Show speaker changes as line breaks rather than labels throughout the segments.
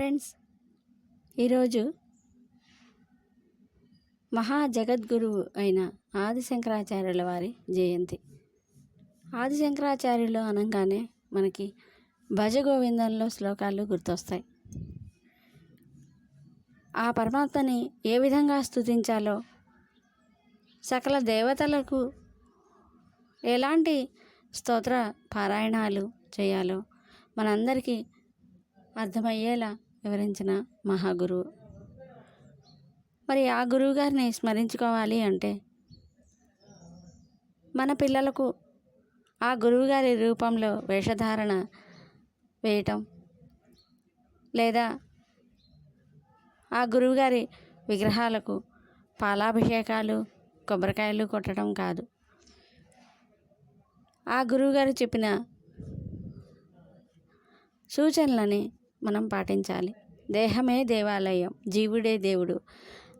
Friends ఈరోజు మహా జగద్గురువు అయిన ఆదిశంకరాచార్యుల వారి జయంతి. ఆదిశంకరాచార్యులు అనగానే మనకి భజగోవిందంలో శ్లోకాలు గుర్తొస్తాయి. ఆ పరమాత్మని ఏ విధంగా స్తుతించాలో సకల దేవతలకు ఎలాంటి స్తోత్ర పారాయణాలు చేయాలో మనందరికీ అర్థమయ్యేలా వివరించిన మహాగురువు మరి ఆ గురువు గారిని స్మరించుకోవాలి అంటే మన పిల్లలకు ఆ గురువుగారి రూపంలో వేషధారణ వేయటం లేదా ఆ గురువుగారి విగ్రహాలకు పాలాభిషేకాలు కొబ్బరికాయలు కొట్టడం కాదు. ఆ గురువుగారు చెప్పిన సూచనలని మనం పాటించాలి. దేహమే దేవాలయం జీవుడే దేవుడు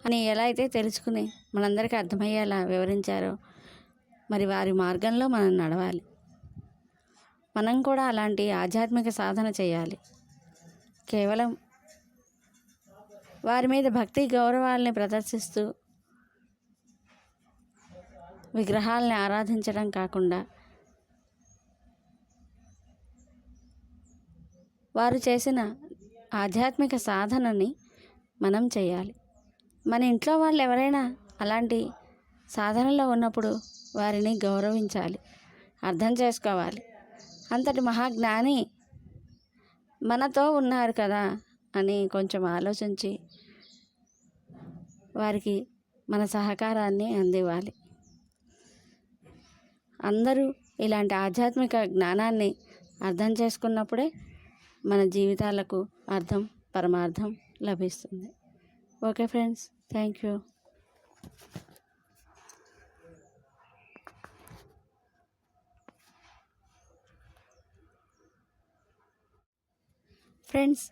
అని ఎలా అయితే తెలుసుకుని మనందరికీ అర్థమయ్యేలా వివరించారో మరి వారి మార్గంలో మనం నడవాలి. మనం కూడా అలాంటి ఆధ్యాత్మిక సాధన చేయాలి. కేవలం వారి మీద భక్తి గౌరవాల్ని ప్రదర్శిస్తూ విగ్రహాలని ఆరాధించడం కాకుండా వారు చేసిన ఆధ్యాత్మిక సాధనని మనం చేయాలి. మన ఇంట్లో వాళ్ళు ఎవరైనా అలాంటి సాధనలో ఉన్నప్పుడు వారిని గౌరవించాలి అర్థం చేసుకోవాలి. అంతటి మహాజ్ఞాని మనతో ఉన్నారు కదా అని కొంచెం ఆలోచించి వారికి మన సహకారాన్ని అందివ్వాలి. అందరూ ఇలాంటి ఆధ్యాత్మిక జ్ఞానాన్ని అర్థం చేసుకున్నప్పుడే మన జీవితాలకు అర్థం పరమార్థం లభిస్తుంది. Okay friends thank you. Friends